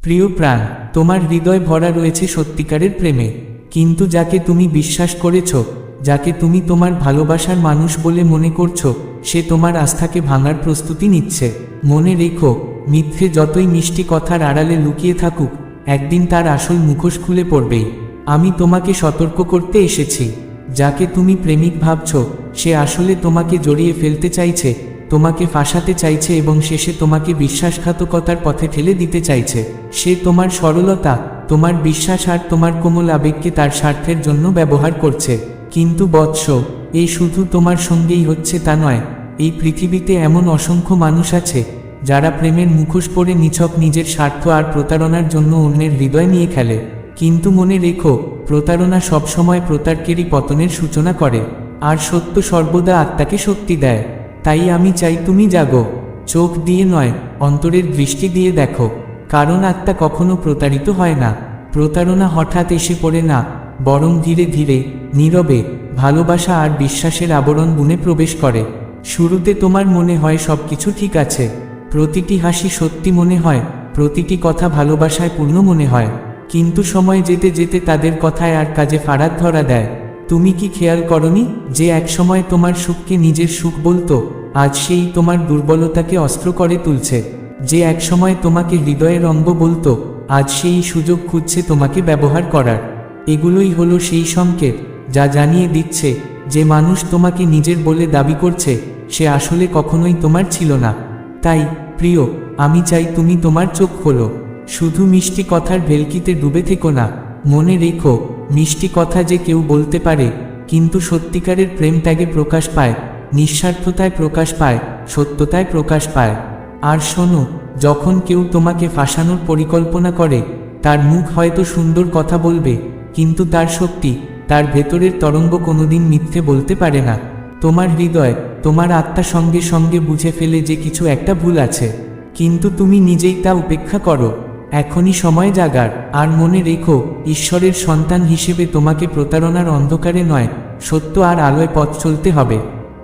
প্রিয় প্রাণ, তোমার হৃদয় ভরা রয়েছে সত্যিকারের প্রেমে। কিন্তু যাকে তুমি বিশ্বাস করেছ, যাকে তুমি তোমার ভালোবাসার মানুষ বলে মনে করছ, সে তোমার আস্থাকে ভাঙার প্রস্তুতি নিচ্ছে। মনে রেখো, মিথ্যে যতই মিষ্টি কথার আড়ালে লুকিয়ে থাকুক, একদিন তার আসল মুখোশ খুলে পড়বেই। আমি তোমাকে সতর্ক করতে এসেছি। যাকে তুমি প্রেমিক ভাবছ, সে আসলে তোমাকে জড়িয়ে ফেলতে চাইছে তোমাকে ফাঁসাতে চাইছে এবং শেষে তোমাকে বিশ্বাসঘাতকতার পথে ঠেলে দিতে চাইছে। সে তোমার সরলতা, তোমার বিশ্বাস আর তোমার কোমল আবেগকে তার স্বার্থের জন্য ব্যবহার করছে। কিন্তু বৎস, এই শুধু তোমার সঙ্গেই হচ্ছে তা নয়, এই পৃথিবীতে এমন অসংখ্য মানুষ আছে, যারা প্রেমের মুখোশ পরে নিছক নিজের স্বার্থ আর প্রতারণার জন্য অন্যের হৃদয় নিয়ে খেলে। কিন্তু মনে রেখো, প্রতারণা সবসময় প্রতারকেরই পতনের সূচনা করে, আর সত্য সর্বদা আত্মাকে শক্তি দেয়। তাই আমি চাই তুমি জাগো, চোখ দিয়ে নয়, অন্তরের দৃষ্টি দিয়ে দেখো। কারণ আত্মা কখনো প্রতারিত হয় না। প্রতারণা হঠাৎ এসে পড়ে না, বরং ধীরে ধীরে, নীরবে, ভালোবাসা আর বিশ্বাসের আবরণ বুনে প্রবেশ করে। শুরুতে তোমার মনে হয় সবকিছু ঠিক আছে। প্রতিটি হাসি সত্যি মনে হয়, প্রতিটি কথা ভালোবাসায় পূর্ণ মনে হয়। কিন্তু সময় যেতে যেতে তাদের কথায় আর কাজে ফারাক ধরা দেয়। তুমি কি খেয়াল করনি যে একসময় তোমার সুখকে নিজের সুখ বলতো, আজ সেই তোমার দুর্বলতাকে অস্ত্র করে তুলছে? যে একসময় তোমাকে হৃদয়ের অঙ্গ বলতো, আজ সেই সুযোগ খুঁজছে তোমাকে ব্যবহার করার। এগুলোই হলো সেই সংকেত, যা জানিয়ে দিচ্ছে যে মানুষ তোমাকে নিজের বলে দাবি করছে, সে আসলে কখনোই তোমার ছিল না। তাই, প্রিয়, আমি চাই তুমি তোমার চোখ খোলো। শুধু মিষ্টি কথার ভেলকিতে ডুবে থেকো না, মনে রেখো মিষ্টি কথা যে কেউ বলতে পারে, কিন্তু সত্যিকারের প্রেম ত্যাগে প্রকাশ পায়, নিঃস্বার্থতায় প্রকাশ পায়, সত্যতায় প্রকাশ পায়। আর শোনো, যখন কেউ তোমাকে ফাঁসানোর পরিকল্পনা করে, তার মুখ হয়তো সুন্দর কথা বলবে, কিন্তু তার শক্তি, তার ভেতরের তরঙ্গ কোনোদিন মিথ্যে বলতে পারে না। তোমার হৃদয়, তোমার আত্মা সঙ্গে সঙ্গে বুঝে ফেলে যে কিছু একটা ভুল আছে, কিন্তু তুমি নিজেই তা উপেক্ষা করো। এখনই সময় জাগার। আর মনে রেখো, ঈশ্বরের সন্তান হিসেবে তোমাকে প্রতারণার অন্ধকারে নয়, সত্য আর আলোয় পথ চলতে হবে।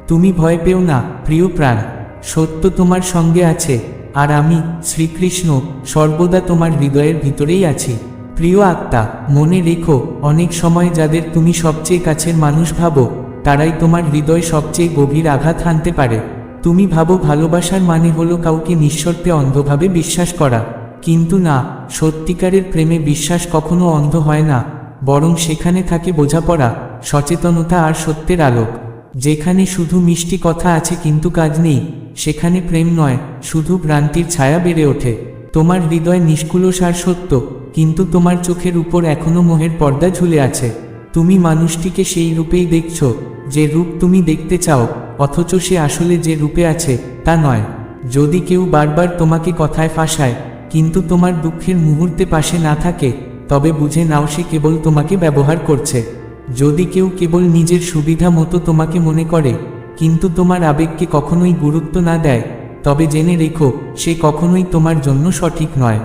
তুমি ভয় পেও না, প্রিয় প্রাণ। সত্য তোমার সঙ্গে আছে, আর আমি, শ্রীকৃষ্ণ, সর্বদা তোমার হৃদয়ের ভিতরেই আছি। প্রিয় আত্মা, মনে রেখো, অনেক সময় যাদের তুমি সবচেয়ে কাছের মানুষ ভাবো, তারাই তোমার হৃদয় সবচেয়ে গভীর আঘাত হানতে পারে। তুমি ভাবো ভালোবাসার মানে হলো কাউকে নিঃশর্তে অন্ধভাবে বিশ্বাস করা। কিন্তু না, সত্যিকারের প্রেমে বিশ্বাস কখনো অন্ধ হয় না, বরং সেখানে থাকে বোঝাপড়া, সচেতনতা আর সত্যের আলোক। যেখানে শুধু মিষ্টি কথা আছে কিন্তু কাজ নেই, সেখানে প্রেম নয়, শুধু ভ্রান্তির ছায়া বেড়ে ওঠে। তোমার হৃদয় নিষ্কুলস আর সত্য, কিন্তু তোমার চোখের উপর এখনও মোহের পর্দা ঝুলে আছে। তুমি মানুষটিকে সেই রূপেই দেখছ, যে রূপ তুমি দেখতে চাও, অথচ সে আসলে যে রূপে আছে, তা নয়। যদি কেউ বারবার তোমাকে কথায় ফাঁসায় কিন্তু তোমার দুঃখের মুহূর্তে পাশে না থাকে, তবে বুঝে নাও সে কেবল তোমাকে ব্যবহার করছে। যদি কেউ কেবল নিজের সুবিধা মতো তোমাকে মনে করে, কিন্তু তোমার আবেগকে কখনোই গুরুত্ব না দেয়, তবে জেনে রেখো, সে কখনোই তোমার জন্য সঠিক নয়।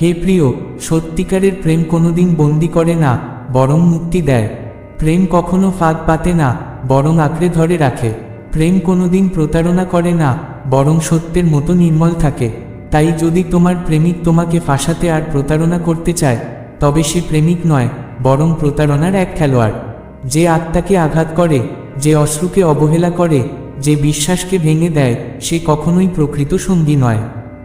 হে প্রিয়, সত্যিকারের প্রেম কোনোদিন বন্দি করে না, বরং মুক্তি দেয়। প্রেম কখনো ফাঁদ পাতে না, বরং আঁকড়ে ধরে রাখে। প্রেম কোনোদিন প্রতারণা করে না, বরং সত্যের মতো নির্মল থাকে। তাই যদি তোমার প্রেমিক তোমাকে ফাঁসাতে আর প্রতারণা করতে চায়, তবে সে প্রেমিক নয়, বরং প্রতারণার এক খেলোয়াড়। যে আত্মাকে আঘাত করে, যে অশ্রুকে অবহেলা করে, যে বিশ্বাসকে ভেঙে দেয়, সে কখনোই প্রকৃত সঙ্গী নয়।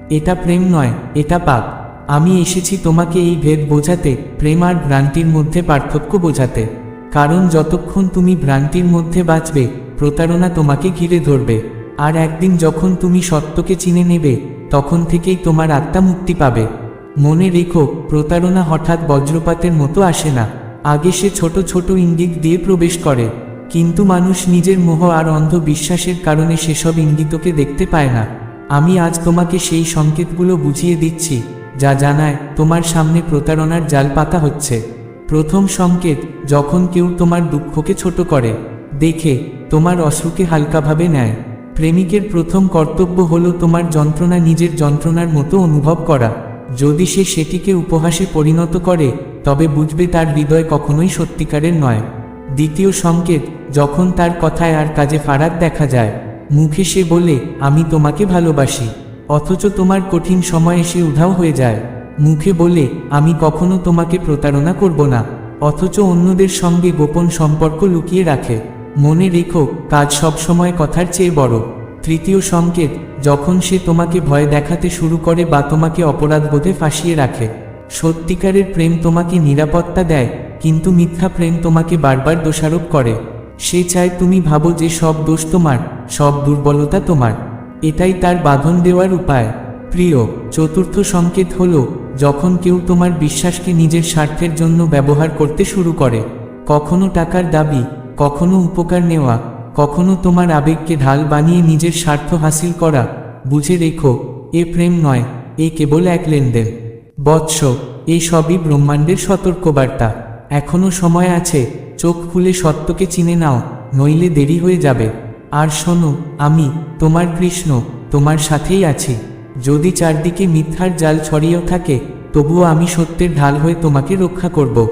এটা প্রেম নয়, এটা পাপ। আমি এসেছি তোমাকে এই ভেদ বোঝাতে, প্রেম আর ভ্রান্তির মধ্যে পার্থক্য বোঝাতে। কারণ যতক্ষণ তুমি ভ্রান্তির মধ্যে বাঁচবে, প্রতারণা তোমাকে ঘিরে ধরবে। আর একদিন যখন তুমি সত্যকে চিনে নেবে তখন থেকেই তোমার আত্মা মুক্তি পাবে। মনে রেখো, প্রতারণা হঠাৎ বজ্রপাতের মতো আসে না। আগে সে ছোট ছোট ইঙ্গিত দিয়ে প্রবেশ করে। কিন্তু মানুষ নিজের মোহ আর অন্ধ বিশ্বাসের কারণে সেসব ইঙ্গিতকে দেখতে পায় না। আমি আজ তোমাকে সেই সংকেতগুলো বুঝিয়ে দিচ্ছি, যা জানায় তোমার সামনে প্রতারণার জাল পাতা হচ্ছে। প্রথম সংকেত, যখন কেউ তোমার দুঃখকে ছোট করে, দেখে তোমার অশ্রুকে হালকাভাবে নেয়। প্রেমিকের প্রথম কর্তব্য হলো তোমার যন্ত্রণা নিজের যন্ত্রণার মতো অনুভব করা। যদি সে সেটিকে উপহাসে পরিণত করে, তবে বুঝবে তার হৃদয় কখনোই সত্যিকারের নয়। দ্বিতীয় সংকেত, যখন তার কথায় আর কাজে ফারাক দেখা যায়, মুখে সে বলে, আমি তোমাকে ভালোবাসি। অথচ তোমার কঠিন সময় এসে উধাও হয়ে যায়। মুখে বলে, আমি কখনো তোমাকে প্রতারণা করব না। অথচ অন্যদের সঙ্গে গোপন সম্পর্ক লুকিয়ে রাখে। মনে রেখো, কাজ সবসময় কথার চেয়ে বড়। তৃতীয় সংকেত, যখন সে তোমাকে ভয় দেখাতে শুরু করে বা তোমাকে অপরাধবোধে ফাঁসিয়ে রাখে। সত্যিকারের প্রেম তোমাকে নিরাপত্তা দেয়, কিন্তু মিথ্যা প্রেম তোমাকে বারবার দোষারোপ করে। সে চায় তুমি ভাবো যে সব দোষ তোমার, সব দুর্বলতা তোমার। এটাই তার বাঁধন দেওয়ার উপায়। প্রিয়, চতুর্থ সংকেত হল, যখন কেউ তোমার বিশ্বাসকে নিজের স্বার্থের জন্য ব্যবহার করতে শুরু করে। কখনো টাকার দাবি কখনো উপকার নেওয়া, কখনো তোমার আবেগকে ঢাল বানিয়ে নিজের স্বার্থ হাসিল করা, বুঝে রেখো, এ প্রেম নয়, এ কেবল এক লেনদেন। বৎস এই সবই ব্রহ্মাণ্ডের সতর্কবার্তা। এখনও সময় আছে, চোখ খুলে সত্যকে চিনে নাও, নইলে দেরি হয়ে যাবে। আর শোনো, আমি, তোমার কৃষ্ণ, তোমার সাথেই আছি। যদি চারদিকে মিথ্যার জাল ছড়িয়েও থাকে, তবুও আমি সত্যের ঢাল হয়ে তোমাকে রক্ষা করব।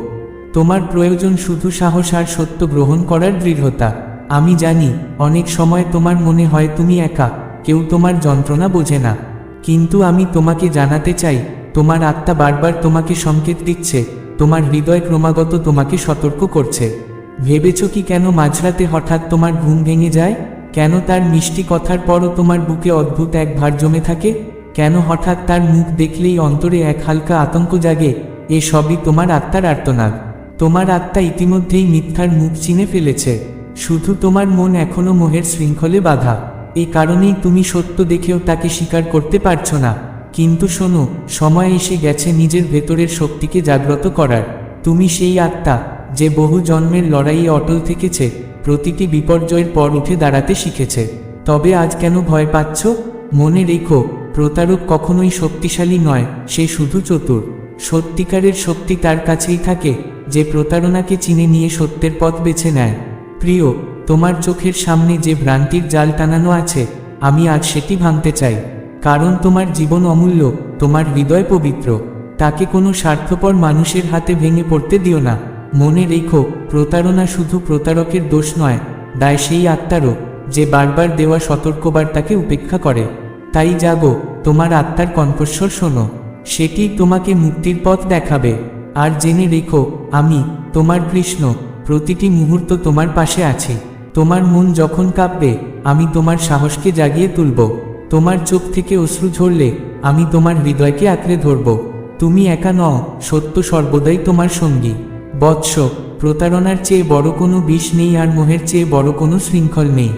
তোমার প্রয়োজন শুধু সাহস আর সত্য গ্রহণ করার দৃঢ়তা। আমি জানি, অনেক সময় তোমার মনে হয় তুমি একা, কেউ তোমার যন্ত্রণা বোঝে না। কিন্তু আমি তোমাকে জানাতে চাই, তোমার আত্মা বারবার তোমাকে সংকেত দিচ্ছে, তোমার হৃদয় ক্রমাগত তোমাকে সতর্ক করছে। ভেবেছ কি কেন মাঝরাতে হঠাৎ তোমার ঘুম ভেঙে যায়? কেন তার মিষ্টি কথার পরও তোমার বুকে অদ্ভুত এক ভার জমে থাকে? কেন হঠাৎ তার মুখ দেখলেই অন্তরে এক হালকা আতঙ্ক জাগে? এ সবই তোমার আত্মার আর্তনাদ। তোমার আত্মা ইতিমধ্যেই মিথ্যার মুখ চিনে ফেলেছে। শুধু তোমার মন এখনও মোহের শৃঙ্খলে বাধা। এ কারণেই তুমি সত্য দেখেও তাকে স্বীকার করতে পারছ না। কিন্তু শোনো, সময় এসে গেছে নিজের ভেতরের শক্তিকে জাগ্রত করার। তুমি সেই আত্মা, যে বহু জন্মের লড়াইয়ে অটল থেকেছে, প্রতিটি বিপর্যয়ের পর উঠে দাঁড়াতে শিখেছে। তবে আজ কেন ভয় পাচ্ছ? মনে রেখো, প্রতারক কখনোই শক্তিশালী নয়, সে শুধু চতুর। সত্যিকারের শক্তি তার কাছেই থাকে যে প্রতারণাকে চিনে নিয়ে সত্যের পথ বেছে নেয়। প্রিয়, তোমার চোখের সামনে যে ভ্রান্তির জাল টানানো আছে, আমি আজ সেটি ভাঙতে চাই। কারণ তোমার জীবন অমূল্য, তোমার হৃদয় পবিত্র। তাকে কোনো স্বার্থপর মানুষের হাতে ভেঙে পড়তে দিও না। মনে রেখো, প্রতারণা শুধু প্রতারকের দোষ নয়, দায় সেই আত্মারও, যে বারবার দেওয়া সতর্কবার্তাকে উপেক্ষা করে। তাই জাগো, তোমার আত্মার কণ্ঠস্বর শোনো। সেটি তোমাকে মুক্তির পথ দেখাবে। আর জেনে রেখো, আমি, তোমার কৃষ্ণ, প্রতিটি মুহূর্ত তোমার পাশে আছি। তোমার মন যখন কাঁপবে, আমি তোমার সাহসকে জাগিয়ে তুলব। তোমার চোখ থেকে অশ্রু ঝরলে, আমি তোমার হৃদয়কে আঁকড়ে ধরব। তুমি একা নও, সত্য সর্বদাই তোমার সঙ্গী। বৎস, প্রতারণার চেয়ে বড় কোনো বিষ নেই আর মোহের চেয়ে বড় কোনো শৃঙ্খল নেই।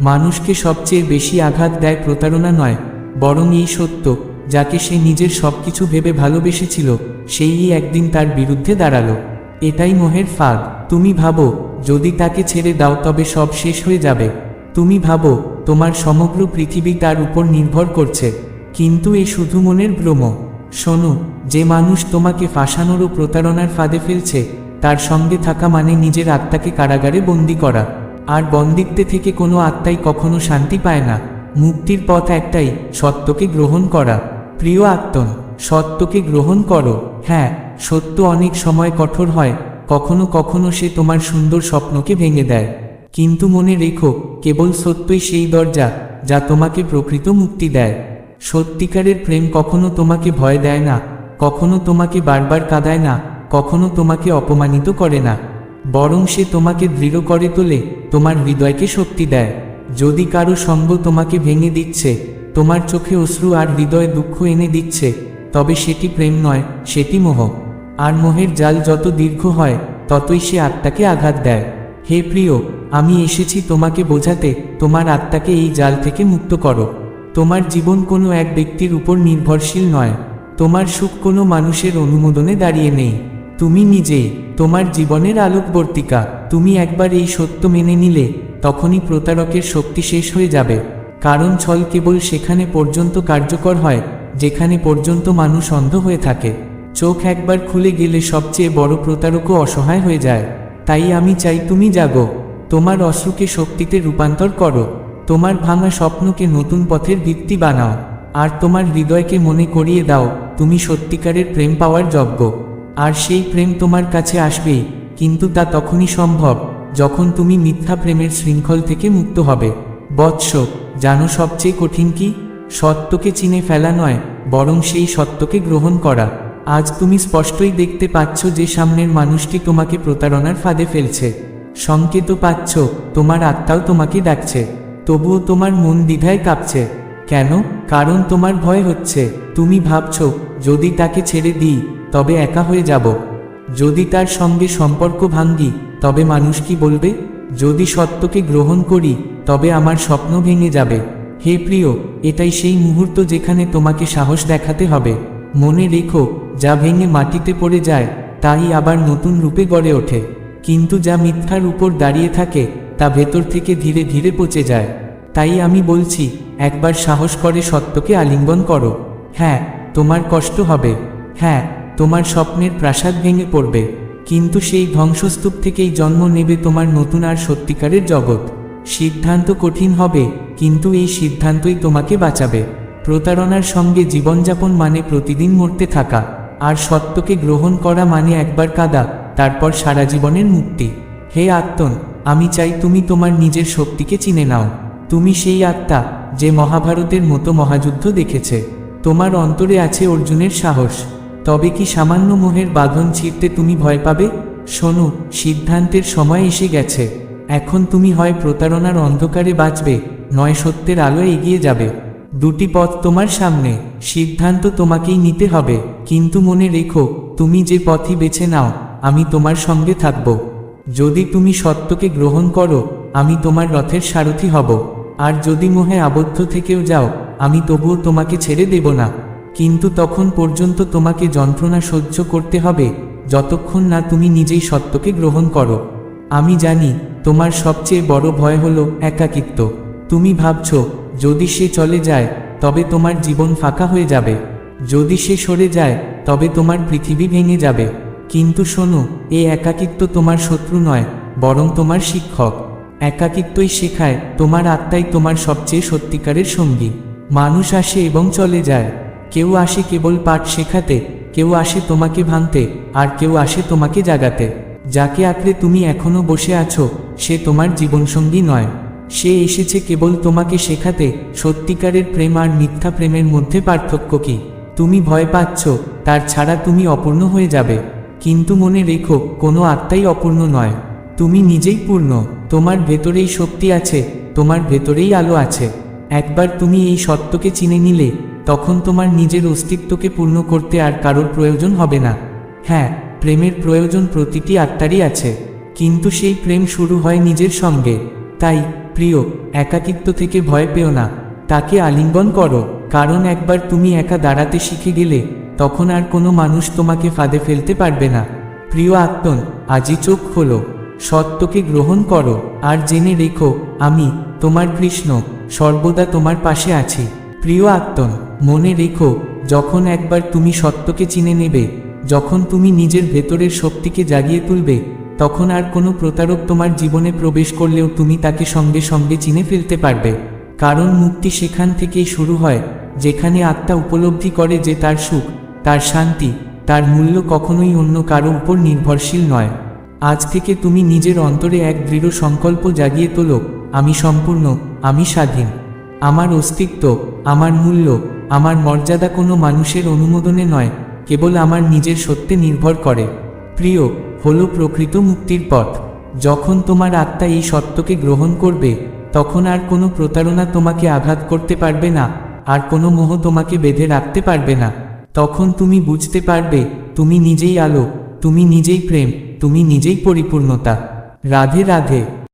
মানুষকে সবচেয়ে বেশি আঘাত দেয় প্রতারণা নয়, বরং এই সত্য। যাকে সে নিজের সবকিছু ভেবে ভালোবেসেছিল সেই একদিন তার বিরুদ্ধে দাঁড়াল। এটাই মোহের ফাঁদ। তুমি ভাবো, যদি তাকে ছেড়ে দাও তবে সব শেষ হয়ে যাবে। তুমি ভাবো, তোমার সমগ্র পৃথিবী তার উপর নির্ভর করছে। কিন্তু এ শুধু মনের ভ্রম। শোনো, যে মানুষ তোমাকে ফাঁসানোর ও প্রতারণার ফাঁদে ফেলছে, তার সঙ্গে থাকা মানে নিজের আত্মাকে কারাগারে বন্দি করা। আর বন্দিত্বে থেকে কোনো আত্মাই কখনো শান্তি পায় না। মুক্তির পথ একটাই, সত্যকে গ্রহণ করা। প্রিয় আত্মন সত্যকে গ্রহণ করো? হ্যাঁ সত্য অনেক সময় কঠোর হয়, কখনো কখনো সে তোমার সুন্দর স্বপ্নকে ভেঙে দেয়। কিন্তু মনে রেখো, কেবল সত্যই সেই দরজা, যা তোমাকে প্রকৃত মুক্তি দেয়। সত্যিকারের প্রেম কখনো তোমাকে ভয় দেয় না, কখনো তোমাকে বারবার কাঁদায় না, কখনো তোমাকে অপমানিত করে না। বরং সে তোমাকে দৃঢ় করে তোলে, তোমার হৃদয়কে শক্তি দেয়। যদি কারও সঙ্গ তোমাকে ভেঙে দিচ্ছে, তোমার চোখে অশ্রু আর হৃদয়ে দুঃখ এনে দিচ্ছে, তবে সেটি প্রেম নয়, সেটি মোহ। আর মোহের জাল যত দীর্ঘ হয়, ততই সে আত্মাকে আঘাত দেয়। হে প্রিয়, আমি এসেছি তোমাকে বোঝাতে, তোমার আত্মাকে এই জাল থেকে মুক্ত করো। তোমার জীবন কোনো এক ব্যক্তির উপর নির্ভরশীল নয়। তোমার সুখ কোনো মানুষের অনুমোদনে দাঁড়িয়ে নেই। তুমি নিজে, তোমার জীবনের আলোকবর্তিকা, তুমি একবার এই সত্য মেনে নিলে, তখনই প্রতারকের শক্তি শেষ হয়ে যাবে। কারণ ছল কেবল সেখানে পর্যন্ত কার্যকর হয়, যেখানে পর্যন্ত মানুষ অন্ধ হয়ে থাকে। চোখ একবার খুলে গেলে সবচেয়ে বড় প্রতারকও অসহায় হয়ে যায়। তাই আমি চাই তুমি জাগো, তোমার অশ্রুকে শক্তিতে রূপান্তর করো, তোমার ভাঙা স্বপ্নকে নতুন পথের ভিত্তি বানাও, আর তোমার হৃদয়কে মনে করিয়ে দাও, তুমি সত্যিকারের প্রেম পাওয়ার যোগ্য আর সেই প্রেম তোমার কাছে আসবেই কিন্তু তা তখনই সম্ভব, যখন তুমি মিথ্যা প্রেমের শৃঙ্খল থেকে মুক্ত হবে। বৎস, জানো সবচেয়ে কঠিন কি? সত্যকে চিনে ফেলা নয়, বরং সেই সত্যকে গ্রহণ করা। আজ তুমি স্পষ্টই দেখতে পাচ্ছ যে সামনের মানুষটি তোমাকে প্রতারণার ফাঁদে ফেলছে। সংকেত পাচ্ছ, তোমার আত্মাও তোমাকে ডাকছে। তবুও তোমার মন দ্বিধায় কাঁপছে। কেন? কারণ তোমার ভয় হচ্ছে। তুমি ভাবছ, যদি তাকে ছেড়ে দিই তবে একা হয়ে যাব। যদি তার সঙ্গে সম্পর্ক ভাঙ্গি, তবে মানুষ কি বলবে? যদি সত্যকে গ্রহণ করি, তবে আমার স্বপ্ন ভেঙে যাবে। হে প্রিয়, এটাই সেই মুহূর্ত যেখানে তোমাকে সাহস দেখাতে হবে। মনে রেখো, যা ভেঙে মাটিতে পড়ে যায়, তাই আবার নতুন রূপে গড়ে ওঠে। কিন্তু যা মিথ্যার উপর দাঁড়িয়ে থাকে, তা ভেতর থেকে ধীরে ধীরে পচে যায়। তাই আমি বলছি, একবার সাহস করে সত্যকে আলিঙ্গন করো। হ্যাঁ তোমার কষ্ট হবে। হ্যাঁ তোমার স্বপ্নের প্রাসাদ ভেঙে পড়বে, কিন্তু সেই ধ্বংসস্তূপ থেকেই জন্ম নেবে তোমার নতুন আর সত্যিকারের জগৎ। সিদ্ধান্ত কঠিন হবে, কিন্তু এই সিদ্ধান্তই তোমাকে বাঁচাবে। প্রতারণার সঙ্গে জীবনযাপন মানে প্রতিদিন মরতে থাকা, আর সত্যকে গ্রহণ করা মানে একবার কাদা, তারপর সারা জীবনের মুক্তি। হে আত্মন, আমি চাই তুমি তোমার নিজের শক্তিকে চিনে নাও। তুমি সেই আত্মা, যে মহাভারতের মতো মহাযুদ্ধ দেখেছে। তোমার অন্তরে আছে অর্জুনের সাহস। তবে কি সামান্য মোহের বাঁধন ছিঁড়তে তুমি ভয় পাবে? শোনো, সিদ্ধান্তের সময় এসে গেছে। এখন তুমি হয় প্রতারণার অন্ধকারে বাঁচবে, নয় সত্যের আলোয় এগিয়ে যাবে। দুটি পথ তোমার সামনে, সিদ্ধান্ত তোমাকেই নিতে হবে। কিন্তু মনে রেখো, তুমি যে পথই বেছে নাও, আমি তোমার সঙ্গে থাকব। যদি তুমি সত্যকে গ্রহণ করো, আমি তোমার রথের সারথি হব। আর যদি মোহে আবদ্ধ থেকেও যাও, আমি তবুও তোমাকে ছেড়ে দেব না। কিন্তু তখন পর্যন্ত তোমাকে যন্ত্রণা সহ্য করতে হবে, যতক্ষণ না তুমি নিজেই সত্যকে গ্রহণ করো। আমি জানি, তোমার সবচেয়ে বড় ভয় হলো একাকিত্ব। তুমি ভাবছ, যদি সে চলে যায়, তবে তোমার জীবন ফাঁকা হয়ে যাবে। যদি সে সরে যায়, তবে তোমার পৃথিবী ভেঙে যাবে। কিন্তু শোনো এ একাকিত্ব তোমার শত্রু নয়, বরং তোমার শিক্ষক। একাকিত্বই শেখায়, তোমার আত্মাই তোমার সবচেয়ে সত্যিকারের সঙ্গী। মানুষ আসে এবং চলে যায়। কেউ আসে কেবল পাঠ শেখাতে, কেউ আসে তোমাকে ভাঙতে, আর কেউ আসে তোমাকে জাগাতে। যাকে আঁকড়ে তুমি এখনও বসে আছো, সে তোমার জীবনসঙ্গী নয়। সে এসেছে কেবল তোমাকে শেখাতে, সত্যিকারের প্রেম আর মিথ্যা প্রেমের মধ্যে পার্থক্য কি? তুমি ভয় পাচ্ছ, তার ছাড়া তুমি অপূর্ণ হয়ে যাবে। কিন্তু মনে রেখো, কোনো আত্মাই অপূর্ণ নয়। তুমি নিজেই পূর্ণ, তোমার ভেতরেই শক্তি আছে, তোমার ভেতরেই আলো আছে। একবার তুমি এই সত্যকে চিনে নিলে, তখন তোমার নিজের অস্তিত্বকে পূর্ণ করতে আর কারোর প্রয়োজন হবে না। হ্যাঁ প্রেমের প্রয়োজন প্রতিটি আত্মারই আছে, কিন্তু সেই প্রেম শুরু হয় নিজের সঙ্গে। তাই, প্রিয়, একাকিত্ব থেকে ভয় পেও না, তাকে আলিঙ্গন করো, কারণ একবার তুমি একা দাঁড়াতে শিখে গেলে, তখন আর কোনো মানুষ তোমাকে ফাঁদে ফেলতে পারবে না। প্রিয় আত্মন, আজই চোখ খোলো। সত্যকে গ্রহণ করো, আর জেনে রেখো, আমি, তোমার কৃষ্ণ, সর্বদা তোমার পাশে আছি। প্রিয় আত্মন, মনে রেখো, যখন একবার তুমি সত্যকে চিনে নেবে, যখন তুমি নিজের ভেতরের শক্তিকে জাগিয়ে তুলবে, তখন আর কোনো প্রতারক তোমার জীবনে প্রবেশ করলেও তুমি তাকে সঙ্গে সঙ্গে চিনে ফেলতে পারবে। কারণ মুক্তি সেখান থেকেই শুরু হয়, যেখানে আত্মা উপলব্ধি করে যে তার সুখ, তার শান্তি, তার মূল্য কখনোই অন্য কারও উপর নির্ভরশীল নয়। আজ থেকে তুমি নিজের অন্তরে এক দৃঢ় সংকল্প জাগিয়ে তোলো, আমি সম্পূর্ণ, আমি স্বাধীন। আমার অস্তিত্ব, আমার মূল্য, আমার মর্যাদা কোনো মানুষের অনুমোদনে নয়, কেবল আমার নিজের সত্যে নির্ভর করে। প্রিয়, হলো প্রকৃত মুক্তির পথ। যখন তোমার আত্মা এই সত্যকে গ্রহণ করবে, তখন আর কোনো প্রতারণা তোমাকে আঘাত করতে পারবে না, আর কোনো মোহ তোমাকে বেঁধে রাখতে পারবে না। তখন তুমি বুঝতে পারবে, তুমি নিজেই আলো, তুমি নিজেই প্রেম। তুমি নিজেই পরিপূর্ণতা। রাধে রাধে।